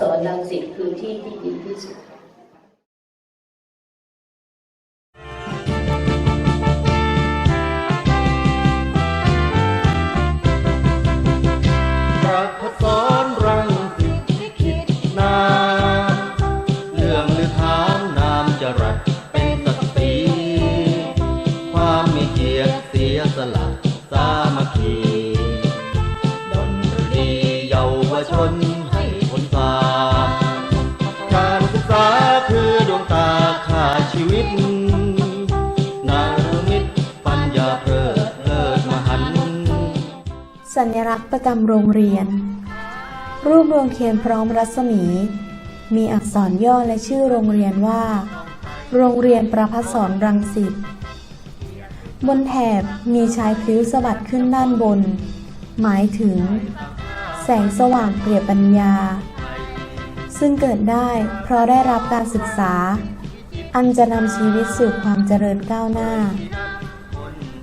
สอนลังสิตคือที่ที่ดีที่สุด สักษ์ประจำโรงเรียน รูปดวงเทียนพร้อมรัศมี มีอักษรย่อและชื่อโรงเรียนว่า โรงเรียนประพัฒสอนรังสิตบนแถบมีชายพลิ้วสะบัดขึ้นด้านบน หมายถึง แสงสว่างเปรียบปัญญา ซึ่งเกิดได้เพราะได้รับการศึกษา อันจะนำชีวิตสู่ความเจริญก้าวหน้า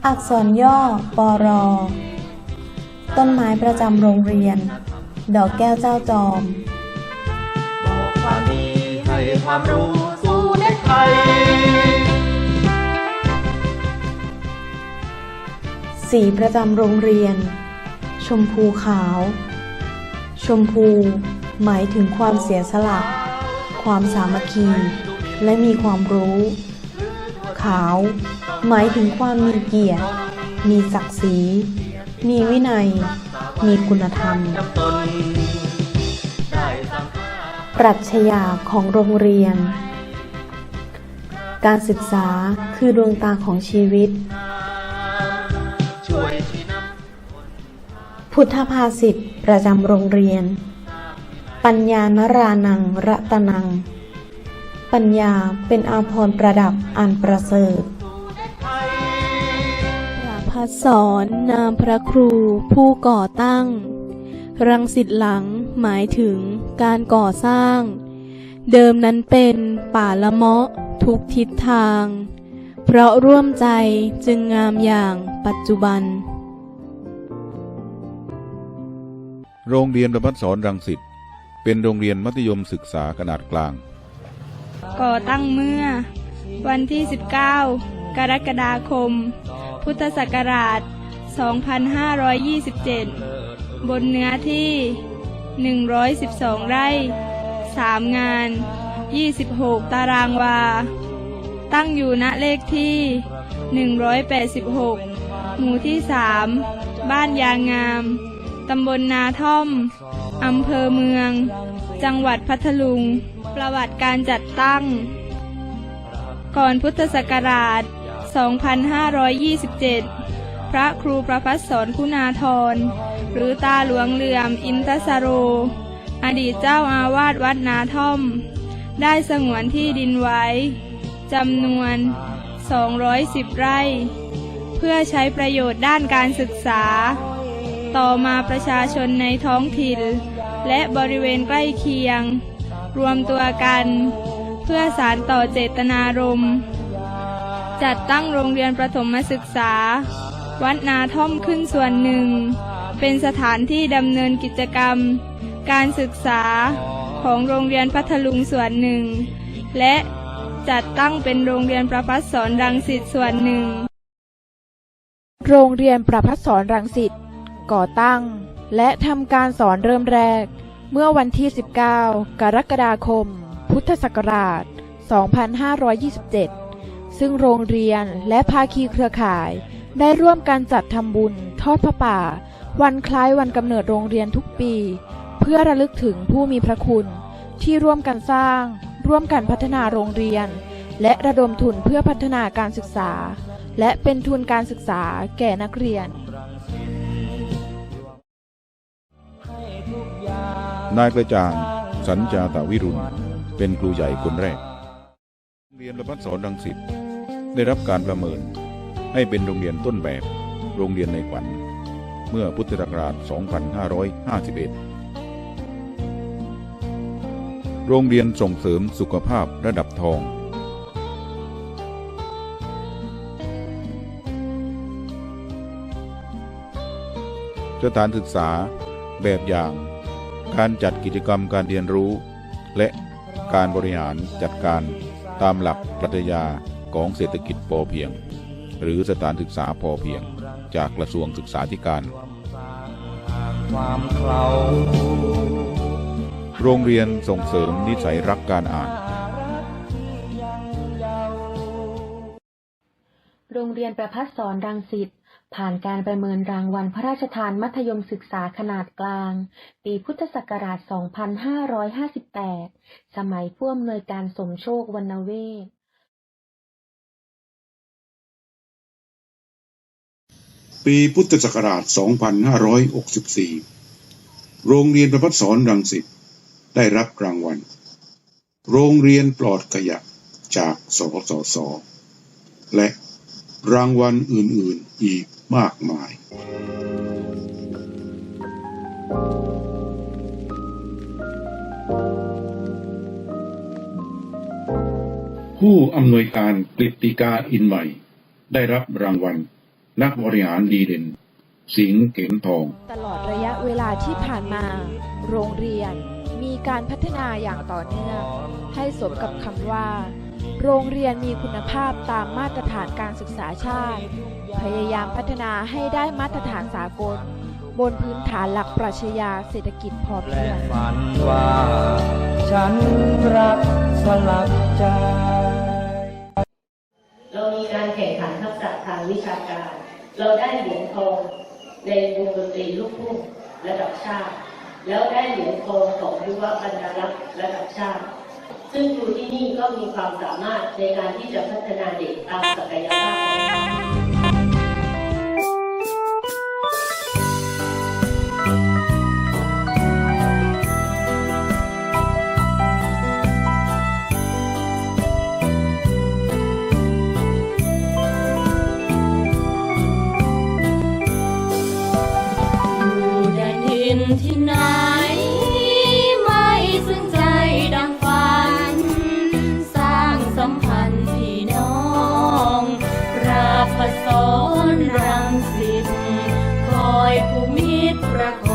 อักษรย่อปอรอ ต้นไม้ประจำโรงเรียน ดอกแก้วเจ้าจอม บอกความดีให้ความรู้สู่เด็กไทย สีประจำโรงเรียน ชมพูขาว ชมพู หมายถึงความเสียสละ ความสามัคคี และมีความรู้ ขาว หมายถึงความมีเกียรติ มีศักดิ์ศรี มีวินัย มีคุณธรรม ปรัชญาของโรงเรียน การศึกษาคือดวงตาของชีวิต พุทธภาษิตประจำโรงเรียน ปัญญานรานัง รัตนัง ปัญญาเป็นอาภรณ์ประดับอันประเสริฐ พัฒสอนนามพระครูผู้ก่อตั้ง รังสิตหลังหมายถึงการก่อสร้าง เดิมนั้นเป็นป่าละเมาะทุกทิศทาง เพราะร่วมใจจึงงามอย่างปัจจุบัน โรงเรียนประพัฒสอนรังสิตเป็นโรงเรียนมัธยมศึกษาขนาดกลาง ก่อตั้งเมื่อวันที่ 19 กรกฎาคม พุทธศักราช 2527 บนเนื้อที่ 112 ไร่ 3 งาน 26 ตารางวา ตั้งอยู่ณเลขที่ 186 หมู่ที่ 3 บ้านยางงาม ตำบลนาท่อม อำเภอเมือง จังหวัดพัทลุง ประวัติการจัดตั้ง ก่อนพุทธศักราช 2527 พระครูประพัฒสอนคุณาธร หรือตาหลวงเหลื่อมอินทสโร อดีตเจ้าอาวาสวัดนาท่อม ได้สงวนที่ดินไว้จำนวน 210 ไร่ เพื่อใช้ประโยชน์ด้านการศึกษา ต่อมาประชาชนในท้องถิ่น และบริเวณใกล้เคียง รวมตัวกัน เพื่อสารต่อเจตนารมณ์ จัดตั้งโรงเรียนประถมศึกษา วัดนาท่อมขึ้นส่วนหนึ่ง เป็นสถานที่ดำเนินกิจกรรม การศึกษาของโรงเรียนพัทลุงส่วนหนึ่ง และจัดตั้งเป็นโรงเรียนประพัฒสอนรังสิตส่วนหนึ่ง โรงเรียนประพัฒสอนรังสิตก่อตั้ง และทำการสอนเริ่มแรก เมื่อวันที่ 19 กรกฎาคม พุทธศักราช 2527 ซึ่งโรงเรียนและภาคีเครือข่าย ได้ร่วมกันจัดทำบุญ ทอดพระป่า วันคล้ายวันกำเนิดโรงเรียนทุกปี เพื่อระลึกถึงผู้มีพระคุณ ที่ร่วมกันสร้าง ร่วมกันพัฒนาโรงเรียน และระดมทุนเพื่อพัฒนาการศึกษา และเป็นทุนการศึกษาแก่นักเรียนนายกระจ่างสัญจาตาวิรุณ เป็นครูใหญ่คนแรก เรียนระพัฒสอนรังสิต ได้รับการประเมิน ให้เป็นโรงเรียนต้นแบบ โรงเรียนในฝัน เมื่อพุทธศักราช 2551 โรงเรียนส่งเสริมสุขภาพระดับทองสถานศึกษาแบบอย่าง การจัดกิจกรรมการเรียนรู้ และการบริหารจัดการตามหลักปรัชญา ของเศรษฐกิจพอเพียง หรือสถานศึกษาพอเพียง จากกระทรวงศึกษาธิการ โรงเรียนส่งเสริมนิสัยรักการอ่าน โรงเรียนประพัฒสอนรังสิตผ่านการประเมินรางวัลพระราชทานมัธยมศึกษาขนาดกลาง ปีพุทธศักราช 2558 สมัยผู้อำนวยการสมโชควรรณเวศ ปีพุทธศักราช 2564 โรงเรียนประพัฒสอนรังสิตได้รับรางวัล โรงเรียนปลอดขยะจากสสส และรางวัลอื่นๆอีกมากมาย ผู้อำนวยการกฤติกาอินใหม่ ได้รับรางวัล นักบริหารดีเด่น สิงห์เข็มทอง ตลอดระยะเวลาที่ผ่านมา โรงเรียนมีการพัฒนาอย่างต่อเนื่อง ให้สมกับคำว่า โรงเรียนมีคุณภาพตามมาตรฐานการศึกษาชาติ พยายามพัฒนาให้ได้มาตรฐานสากล บนพื้นฐานหลักปรัชญาเศรษฐกิจพอและเพียงฝันว่า ฉันรักสลักใจเรามีการ แข่งขันทักษะทางวิชาการ เราได้เหรียญทองในวงดนตรีลูกทุ่งระดับชาติ แล้วได้เหรียญทองของยุวบรรณารักษ์ระดับชาติ ซึ่งครูที่นี่ก็มีความสามารถในการที่จะพัฒนาเด็กตามศักยภาพของ ที่ไหน ไม่ซึ่งใจดังฝัน สร้างสัมพันธ์พี่น้องราพสอนรังสิตคอยผู้มิตรประค